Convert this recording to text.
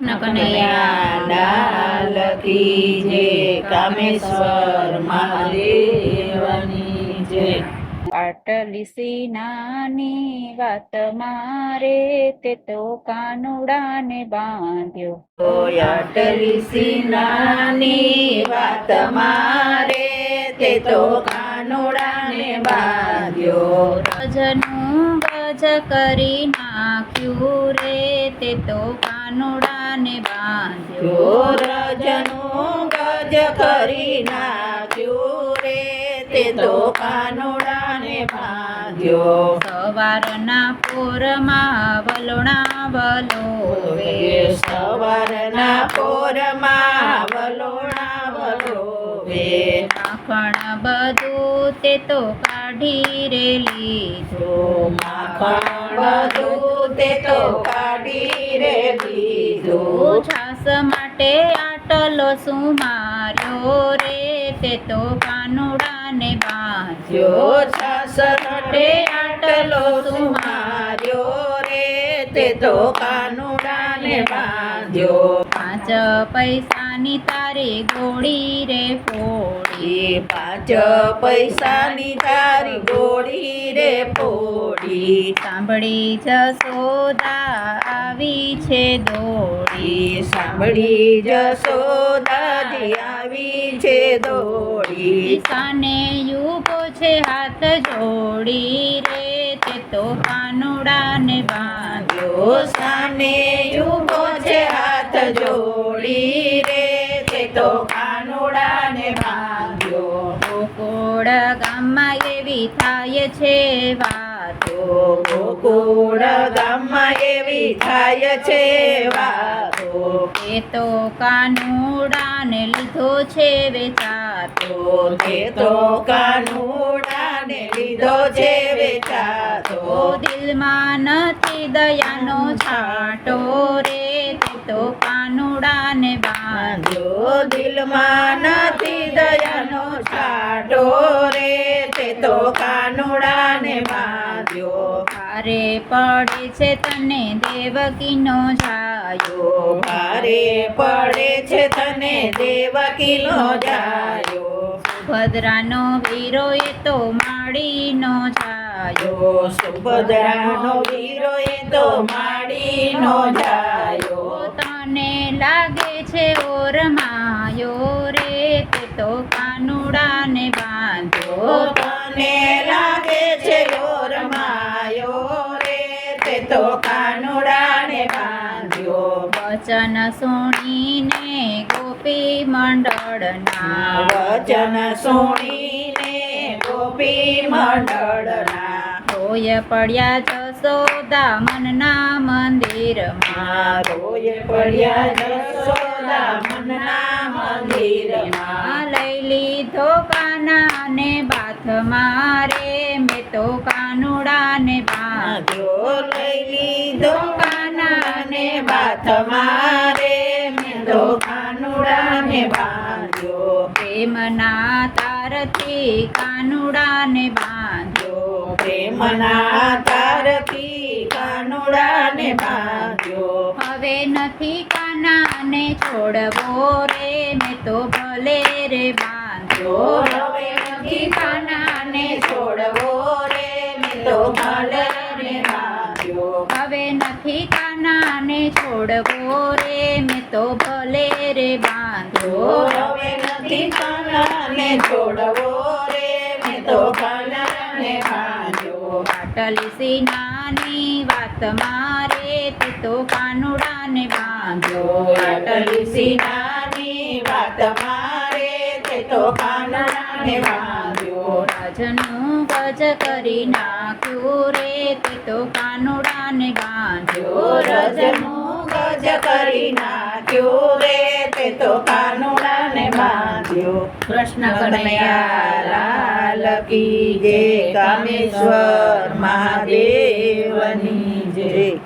કનૈયા લાલ કી જય કામેશ્વર મહાદેવની પાટલી સીનાની વાત મારે તે તો કાનુડાને બાંધ્યો. અટલી સિનાની વાત મારે તે તો કાનુડાને બાંધ્યો. ગજનું ગજ કરી નાખ્યું રે તે તો કાનુડાને બાંધ્યો. જો રજનું ગજ કરી નાખ્યું રે તે તો કાનુડાને બાંધ્યો. સવારના પોરમાં વલોણા વલોવે. સવારના પોરમાં વલોણા વલોવે. માખણ બધું તે તો કાઢી રે લીધો. માખણ બધું તે તો કાઢી રે લીધો છાસ માટે આટલો શું માર્યો રે તે તો કાનુડાને બાંધ્યો. છાસ માટે આટલો સુમાર્યો રે તે તો કાનુડાને બાંધ્યો. પાંચ પૈસાની તારે ગોળી રે ફોડી. પાંચ પૈસાની તારી ગોળી રે પોડી સાંભળી જસોદા આવી છે દોડી. સાંભળી જસોદાજી આવી છે દોડી. સાને યુગો છે હાથ જોડી રે. તે તો કાનુડાને બાંધ્યો. સાને સામે યુગો છે હાથ જોડી રે. તો કાનુડાને બાંધ્યો ગોકુળ ગામમાં એવી થાય છે વાતો. ગોકુળ ગામમાં એવી થાય છે વાતો. એ તો કાનુડાને લીધો છે વેચાતો. એ તો કાનુડાને લીધો છે વેચાતો. દિલમાં નથી દયાનો છાંટો રે. તે તો કાનુડાને બાંધ્યો. દિલમાં નથી દયાનો છાટો રે તે તો કાનુડાને બાંધ્યો ભારે પડે છે તને દેવકીનો જાયો. ભારે પડે છે તને દેવકીનો જાયો. ભદ્રાનો વીરો એ તો માડીનો જાયો. સુભદ્રાનો વીરો એ તો માડીનો જાયો. તને લાગે છે ઓર માયો રે તે તો કાનુડાને ઓ બાંધ્યો તને લાગે છે યોર માયો રે તે તો કાનુડાને બાંધ્યો વચન સુણીને ગોપી મંડળના વચન સુણીને ગોપી મંડળના હોય પડ્યા જસોદા મંદિર મંદિરમાં રોય પડ્યા મંદિરમાં લઈ લીધો કાનાને બાથ મારે મેં તો કાનુડાને બાંધ જો લઈ લીધો કાનાને બાથ મારે મેં તો કાનુડાને બાંધ્યો. પ્રેમના તારથી કાનુડાને બાંધ્યો. પ્રેમના તારથી કાનુડાને બાંધ્યો. હવે નથી કાનાને છોડવો રે મેં તો ભલે રે બાંધ્યો. હવે નથી કાનાને છોડવો રે મેં તો ભલે રે બાંધ્યો. હવે નથી કાનાને છોડવો રે મેં તો ભલે રે બાંધો બાંધ્યો. હવે નથી કાનાને છોડવો રે મેં તો પાટલી સીનાની વાત મારે તે તો કાનુડાને બાંધ્યો. અટલી સિનાની વાત મારે તે તો કાનાને બાંધ્યો. રાજનું ગજ કરી નાખ્યું રે, તે તો કાનુડાને બાંધ્યો. રજનું ગજ કરી નાખ્યો રે. તે તો કાનુડાને બાંધ્યો. કૃષ્ણ કનૈયા લાલ કી જય કામેશ્વર મહાદેવની જય.